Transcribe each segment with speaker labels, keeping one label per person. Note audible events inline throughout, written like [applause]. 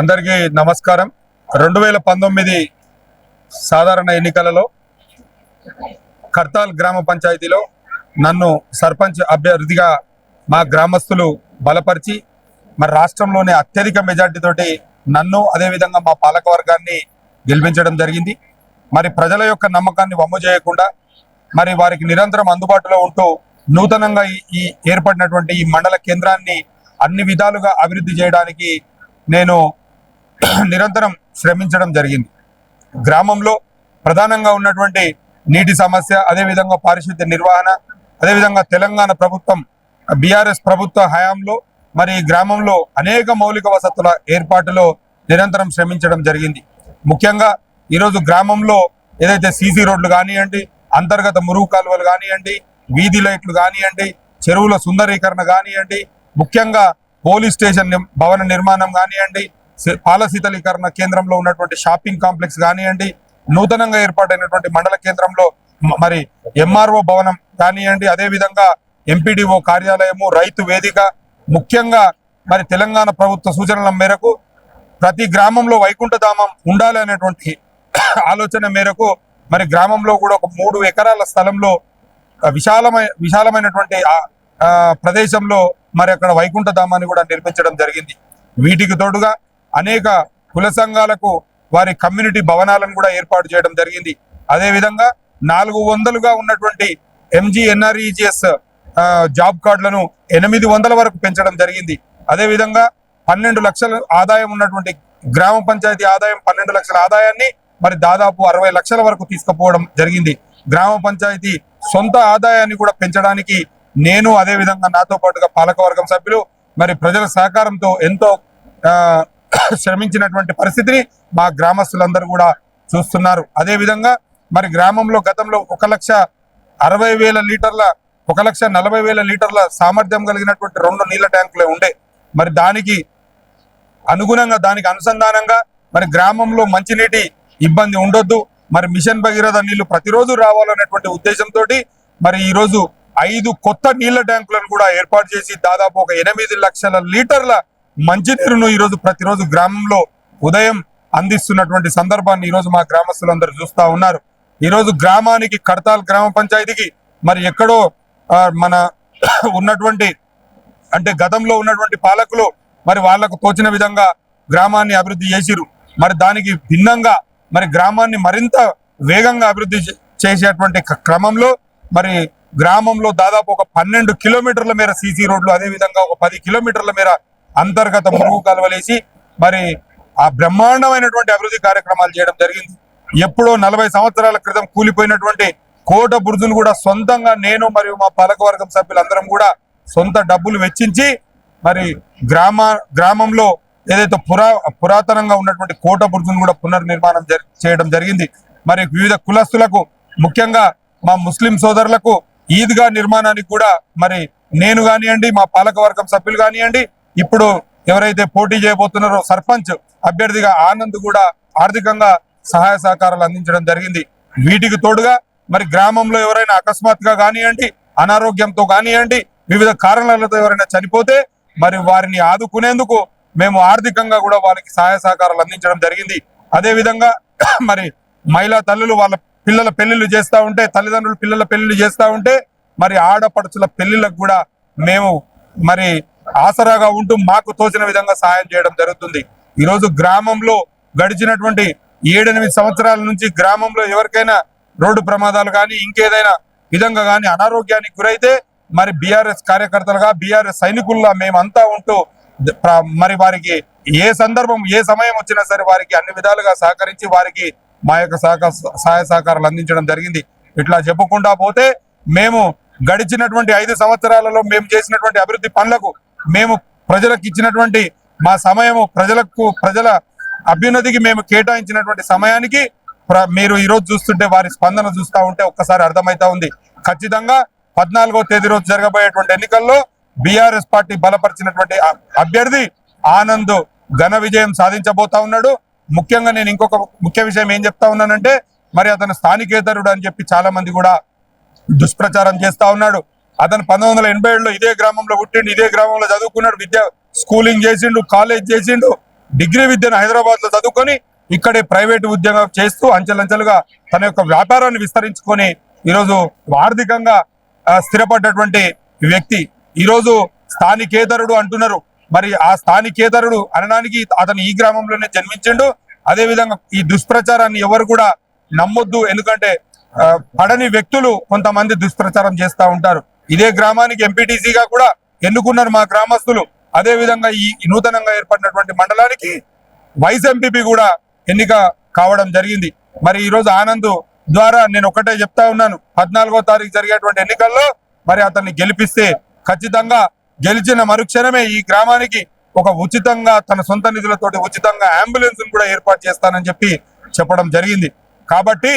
Speaker 1: అందరికీ నమస్కారం. రెండు వేల పంతొమ్మిది సాధారణ ఎన్నికలలో కర్తాల్ గ్రామ పంచాయతీలో నన్ను సర్పంచ్ అభ్యర్థిగా మా గ్రామస్తులు బలపరిచి మరి రాష్ట్రంలోనే అత్యధిక మెజార్టీతోటి నన్ను అదేవిధంగా మా పాలక వర్గాన్ని గెలిపించడం జరిగింది. మరి ప్రజల యొక్క నమ్మకాన్ని వమ్ము చేయకుండా మరి వారికి నిరంతరం అందుబాటులో ఉంటూ నూతనంగా ఈ ఏర్పడినటువంటి ఈ మండల కేంద్రాన్ని అన్ని విధాలుగా అభివృద్ధి చేయడానికి నేను [clears throat] నిరంతరం శ్రమించడం జరిగింది. గ్రామంలో ప్రధానంగా ఉన్నటువంటి నీటి సమస్య అదేవిధంగా పారిశుద్ధ్య నిర్వహణ అదేవిధంగా తెలంగాణ ప్రభుత్వం బీఆర్ఎస్ ప్రభుత్వ హయాంలో మరి ఈ గ్రామంలో అనేక మౌలిక వసతుల ఏర్పాటులో నిరంతరం శ్రమించడం జరిగింది. ముఖ్యంగా ఈరోజు గ్రామంలో ఏదైతే సీసీ రోడ్లు కానివ్వండి అంతర్గత మురుగు కాలువలు కానివ్వండి వీధి లైట్లు కానివ్వండి చెరువుల సుందరీకరణ కానివ్వండి ముఖ్యంగా పోలీస్ స్టేషన్ భవన నిర్మాణం కానివ్వండి పాల శీతలీకరణ కేంద్రంలో ఉన్నటువంటి షాపింగ్ కాంప్లెక్స్ కానివ్వండి నూతనంగా ఏర్పాటైనటువంటి మండల కేంద్రంలో మరి ఎంఆర్ఓ భవనం కానివ్వండి అదే విధంగా ఎంపీడీఓ కార్యాలయము రైతు వేదిక ముఖ్యంగా మరి తెలంగాణ ప్రభుత్వ సూచనల మేరకు ప్రతి గ్రామంలో వైకుంఠధామం ఉండాలి అనేటువంటి ఆలోచన మేరకు మరి గ్రామంలో కూడా ఒక మూడు ఎకరాల స్థలంలో విశాలమై విశాలమైన విశాలమైనటువంటి ఆ- ప్రదేశంలో మరి అక్కడ వైకుంఠధామాన్ని కూడా నిర్మించడం జరిగింది. వీటికి తోడుగా అనేక కుల సంఘాలకు వారి కమ్యూనిటీ భవనాలను కూడా ఏర్పాటు చేయడం జరిగింది. అదేవిధంగా నాలుగు వందలుగా ఉన్నటువంటి ఎంజీ ఎన్ఆర్ఈజిఎస్ జాబ్ కార్డులను ఎనిమిది వందల వరకు పెంచడం జరిగింది. అదేవిధంగా పన్నెండు లక్షల ఆదాయం ఉన్నటువంటి గ్రామ పంచాయతీ ఆదాయం పన్నెండు లక్షల ఆదాయాన్ని మరి దాదాపు అరవై లక్షల వరకు తీసుకుపోవడం జరిగింది. గ్రామ పంచాయతీ సొంత ఆదాయాన్ని కూడా పెంచడానికి నేను అదే విధంగా నాతో పాటుగా పాలకవర్గం సభ్యులు మరి ప్రజల సహకారంతో ఎంతో శ్రమించినటువంటి పరిస్థితిని మా గ్రామస్తులందరూ కూడా చూస్తున్నారు. అదేవిధంగా మరి గ్రామంలో గతంలో ఒక లక్ష అరవై వేల లీటర్ల ఒక లక్ష నలభై వేల లీటర్ల సామర్థ్యం కలిగినటువంటి రెండు నీళ్ళ ట్యాంకులే ఉండే. మరి దానికి అనుగుణంగా దానికి అనుసంధానంగా మరి గ్రామంలో మంచినీటి ఇబ్బంది ఉండొద్దు. మరి మిషన్ భగీరథ నీళ్ళు ప్రతిరోజు రావాలనేటువంటి ఉద్దేశంతో మరి ఈరోజు ఐదు కొత్త నీళ్ళ ట్యాంకులను కూడా ఏర్పాటు చేసి దాదాపు ఒక ఎనిమిది లక్షల లీటర్ల మంచినీరును ఈరోజు ప్రతిరోజు గ్రామంలో ఉదయం అందిస్తున్నటువంటి సందర్భాన్ని ఈరోజు మా గ్రామస్తులందరూ చూస్తా ఉన్నారు. ఈరోజు గ్రామానికి కడతాల్ గ్రామ పంచాయతీకి మరి ఎక్కడో మన [coughs] ఉన్నటువంటి అంటే గతంలో ఉన్నటువంటి పాలకులు మరి వాళ్ళకు తోచిన విధంగా గ్రామాన్ని అభివృద్ధి చేసిరు మరి దానికి భిన్నంగా మరి గ్రామాన్ని మరింత వేగంగా అభివృద్ధి చేసేటువంటి క- క్రమంలో మరి గ్రామంలో దాదాపు ఒక పన్నెండు కిలోమీటర్ల మేర సీసీ రోడ్లు అదే విధంగా ఒక పది కిలోమీటర్ల మేర అంతర్గత మురుగు కలవలేసి మరి ఆ బ్రహ్మాండమైనటువంటి అభివృద్ధి కార్యక్రమాలు చేయడం జరిగింది. ఎప్పుడో నలభై సంవత్సరాల క్రితం కూలిపోయినటువంటి కోట బురుజులు కూడా సొంతంగా నేను మరియు మా పాలకవర్గం సభ్యులందరం కూడా సొంత డబ్బులు వెచ్చించి మరి గ్రామ గ్రామంలో ఏదైతే పురా పురాతనంగా ఉన్నటువంటి కోట బుర్జును కూడా పునర్నిర్మాణం చేయడం జరిగింది. మరి వివిధ కులస్తులకు ముఖ్యంగా మా ముస్లిం సోదరులకు ఈద్గా నిర్మాణానికి కూడా మరి నేను కానివ్వండి మా పాలకవర్గం సభ్యులు కానివ్వండి ఇప్పుడు ఎవరైతే పోటీ చేయబోతున్నారో సర్పంచ్ అభ్యర్థిగా ఆనంద్ కూడా ఆర్థికంగా సహాయ సహకారాలు అందించడం జరిగింది. వీటికి తోడుగా మరి గ్రామంలో ఎవరైనా అకస్మాత్తుగా కానివ్వండి అనారోగ్యంతో కానివ్వండి వివిధ కారణాలతో ఎవరైనా చనిపోతే మరి వారిని ఆదుకునేందుకు మేము ఆర్థికంగా కూడా వారికి సహాయ సహకారాలు అందించడం జరిగింది. అదే విధంగా [clears throat] మరి మహిళా తల్లులు వాళ్ళ పిల్లల పెళ్ళిళ్ళు చేస్తూ ఉంటే తల్లిదండ్రులు పిల్లల పెళ్ళిళ్ళు చేస్తూ ఉంటే మరి ఆడపడుచుల పెళ్ళిళ్ళకు కూడా మేము మరి ఆసరాగా ఉంటూ మాకు తోచిన విధంగా సహాయం చేయడం జరుగుతుంది. ఈరోజు గ్రామంలో గడిచినటువంటి ఏడెనిమిది సంవత్సరాల నుంచి గ్రామంలో ఎవరికైనా రోడ్డు ప్రమాదాలు కానీ ఇంకేదైనా విధంగా కానీ అనారోగ్యానికి గురైతే మరి బీఆర్ఎస్ కార్యకర్తలుగా బీఆర్ఎస్ సైనికుల్లా మేమంతా ఉంటూ మరి వారికి ఏ సందర్భం ఏ సమయం వచ్చినా సరే వారికి అన్ని విధాలుగా సహకరించి వారికి మా యొక్క సహకార సహాయ సహకారాలు అందించడం జరిగింది. ఇట్లా చెప్పకుండా పోతే మేము గడిచినటువంటి ఐదు సంవత్సరాలలో మేము చేసినటువంటి అభివృద్ధి పనులకు మేము ప్రజలకు ఇచ్చినటువంటి మా సమయము ప్రజలకు ప్రజల అభ్యున్నతికి మేము కేటాయించినటువంటి సమయానికి ప్ర- మీరు ఈరోజు చూస్తుంటే వారి స్పందన చూస్తూ ఉంటే ఒక్కసారి అర్థమవుతా ఉంది. ఖచ్చితంగా పద్నాలుగో తేదీ రోజు జరగబోయేటువంటి ఎన్నికల్లో బీఆర్ఎస్ పార్టీ బలపరిచినటువంటి అభ్యర్థి ఆనంద్ ఘన విజయం సాధించబోతా ఉన్నాడు. ముఖ్యంగా నేను ఇంకొక ముఖ్య విషయం ఏం చెప్తా ఉన్నానంటే మరి అతను స్థానికేతరుడు అని చెప్పి చాలా మంది కూడా దుష్ప్రచారం చేస్తా ఉన్నాడు. అతను పంతొమ్మిది వందల ఎనభై ఏడులో ఇదే గ్రామంలో పుట్టిండు ఇదే గ్రామంలో చదువుకున్నాడు విద్య స్కూలింగ్ చేసిండు కాలేజ్ చేసిండు డిగ్రీ విద్యను హైదరాబాద్లో చదువుకొని ఇక్కడే ప్రైవేట్ ఉద్యోగం చేస్తూ అంచెలంచెలుగా తన యొక్క వ్యాపారాన్ని విస్తరించుకొని ఈరోజు ఆర్థికంగా స్థిరపడ్డటువంటి వ్యక్తి. ఈరోజు స్థానికేతరుడు అంటున్నారు. మరి ఆ స్థానికేతరుడు అనడానికి అతను ఈ గ్రామంలోనే జన్మించిండు. అదే విధంగా ఈ దుష్ప్రచారాన్ని ఎవరు కూడా నమ్మొద్దు. ఎందుకంటే పడని వ్యక్తులు కొంతమంది దుష్ప్రచారం చేస్తూ ఉంటారు. ఇదే గ్రామానికి ఎంపీటీసీగా కూడా ఎన్నుకున్నారు మా గ్రామస్తులు. అదే విధంగా ఈ నూతనంగా ఏర్పడినటువంటి మండలానికి వైస్ ఎంపీపీ కూడా ఎన్నిక కావడం జరిగింది. మరి ఈ రోజు ఆనంద్ ద్వారా నేను ఒకటే చెప్తా ఉన్నాను. పద్నాలుగో తారీఖు జరిగేటువంటి ఎన్నికల్లో మరి అతన్ని గెలిపిస్తే ఖచ్చితంగా గెలిచిన మరుక్షణమే ఈ గ్రామానికి ఒక ఉచితంగా తన సొంత నిధులతోటి ఉచితంగా అంబులెన్స్ కూడా ఏర్పాటు చేస్తానని చెప్పి చెప్పడం జరిగింది. కాబట్టి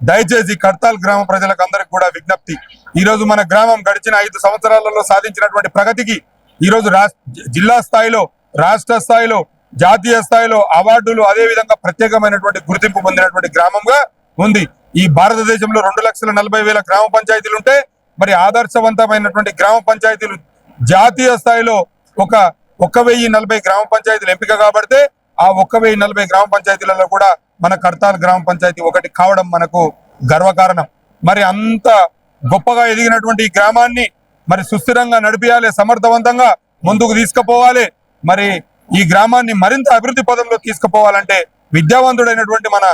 Speaker 1: దయచేసి కడతాల్ గ్రామ ప్రజలకు అందరికి కూడా విజ్ఞప్తి. ఈ రోజు మన గ్రామం గడిచిన ఐదు సంవత్సరాలలో సాధించినటువంటి ప్రగతికి ఈ రోజు జిల్లా స్థాయిలో రాష్ట్ర స్థాయిలో జాతీయ స్థాయిలో అవార్డులు అదే విధంగా ప్రత్యేకమైనటువంటి గుర్తింపు పొందినటువంటి గ్రామంగా ఉంది. ఈ భారతదేశంలో రెండు లక్షల నలభై వేల గ్రామ పంచాయతీలు ఉంటే మరి ఆదర్శవంతమైనటువంటి గ్రామ పంచాయతీలు జాతీయ స్థాయిలో ఒక ఒక్క వెయ్యి నలభై గ్రామ పంచాయతీలు ఎంపిక కాబడితే ఆ ఒక్క వెయ్యి నలభై గ్రామ పంచాయతీలలో కూడా మన కర్తాల్ గ్రామ పంచాయతీ ఒకటి కావడం మనకు గర్వకారణం. మరి అంత గొప్పగా ఎదిగినటువంటి ఈ గ్రామాన్ని మరి సుస్థిరంగా నడిపియాలి సమర్థవంతంగా ముందుకు తీసుకుపోవాలి. మరి ఈ గ్రామాన్ని మరింత అభివృద్ధి పదంలో తీసుకుపోవాలంటే విద్యావంతుడైనటువంటి మన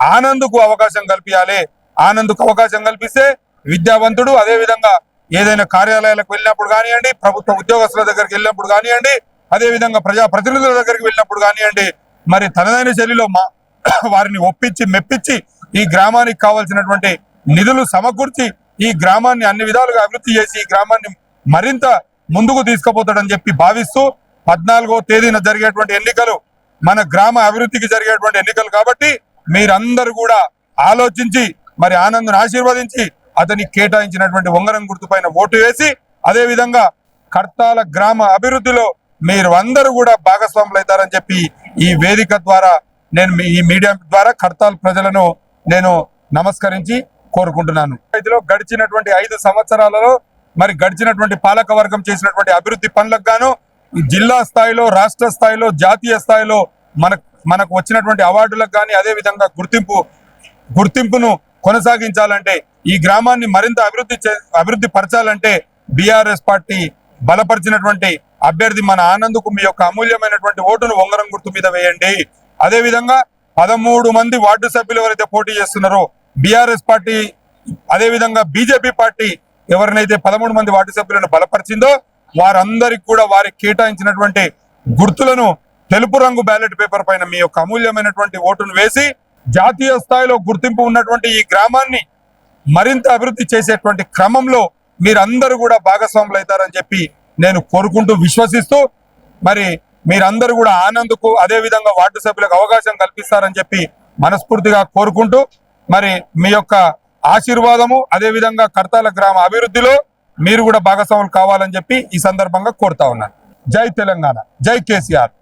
Speaker 1: ఆనంద్కు అవకాశం కల్పించాలి ఆనంద్కు అవకాశం కల్పిస్తే విద్యావంతుడు అదే విధంగా ఏదైనా కార్యాలయాలకు వెళ్ళినప్పుడు కానివ్వండి ప్రభుత్వ ఉద్యోగస్తుల దగ్గరికి వెళ్ళినప్పుడు కానివ్వండి అదే విధంగా ప్రజా ప్రతినిధుల దగ్గరికి వెళ్ళినప్పుడు కానివ్వండి మరి తనదైన శైలిలో మా [laughs] వారిని ఒప్పించి మెప్పించి ఈ గ్రామానికి కావాల్సినటువంటి నిధులు సమకూర్చి ఈ గ్రామాన్ని అన్ని విధాలుగా అభివృద్ధి చేసి ఈ గ్రామాన్ని మరింత ముందుకు తీసుకుపోతాడని చెప్పి భావిస్తూ పద్నాలుగో తేదీన జరిగేటువంటి ఎన్నికలు మన గ్రామ అభివృద్ధికి జరిగేటువంటి ఎన్నికలు కాబట్టి మీరందరూ కూడా ఆలోచించి మరి ఆనంద్ను ఆశీర్వదించి అతనికి కేటాయించినటువంటి ఉంగరం గుర్తుపైన ఓటు వేసి అదే విధంగా కర్తాల గ్రామ అభివృద్ధిలో మీరు అందరూ కూడా భాగస్వాములు అవుతారని చెప్పి ఈ వేదిక ద్వారా నేను మీ- ఈ మీడియా ద్వారా కర్తాల్ ప్రజలను నేను నమస్కరించి కోరుకుంటున్నాను. ఇందులో గడిచినటువంటి ఐదు సంవత్సరాలలో మరి గడిచినటువంటి పాలక వర్గం చేసినటువంటి అభివృద్ధి పనులకు గాను జిల్లా స్థాయిలో రాష్ట్ర స్థాయిలో జాతీయ స్థాయిలో మన మనకు వచ్చినటువంటి అవార్డులకు కానీ అదే విధంగా గుర్తింపు గుర్తింపును కొనసాగించాలంటే ఈ గ్రామాన్ని మరింత అభివృద్ధి చే- అభివృద్ధి పరచాలంటే బీఆర్ఎస్ పార్టీ బలపరిచినటువంటి అభ్యర్థి మన ఆనంద్కు మీ యొక్క అమూల్యమైనటువంటి ఓటును ఉంగరం గుర్తు మీద వేయండి. అదేవిధంగా పదమూడు మంది వార్డు సభ్యులు ఎవరైతే పోటీ చేస్తున్నారో బీఆర్ఎస్ పార్టీ అదేవిధంగా బీజేపీ పార్టీ ఎవరినైతే పదమూడు మంది వార్డు సభ్యులను బలపరిచిందో వారందరికి కూడా వారికి కేటాయించినటువంటి గుర్తులను తెలుపు రంగు బ్యాలెట్ పేపర్ పైన మీ యొక్క అమూల్యమైనటువంటి ఓటును వేసి జాతీయ స్థాయిలో గుర్తింపు ఉన్నటువంటి ఈ గ్రామాన్ని మరింత అభివృద్ధి చేసేటువంటి క్రమంలో మీరందరూ కూడా భాగస్వాములు అవుతారని చెప్పి నేను కోరుకుంటూ విశ్వసిస్తూ మరి మీరందరూ కూడా ఆనంద్కు అదే విధంగా వార్డు సభ్యులకు అవకాశం కల్పిస్తారని చెప్పి మనస్ఫూర్తిగా కోరుకుంటూ మరి మీ యొక్క ఆశీర్వాదము అదే విధంగా కర్తాల గ్రామ అభివృద్ధిలో మీరు కూడా భాగస్వాములు కావాలని చెప్పి ఈ సందర్భంగా కోరుతా ఉన్నాను జై తెలంగాణ. జై కేసీఆర్.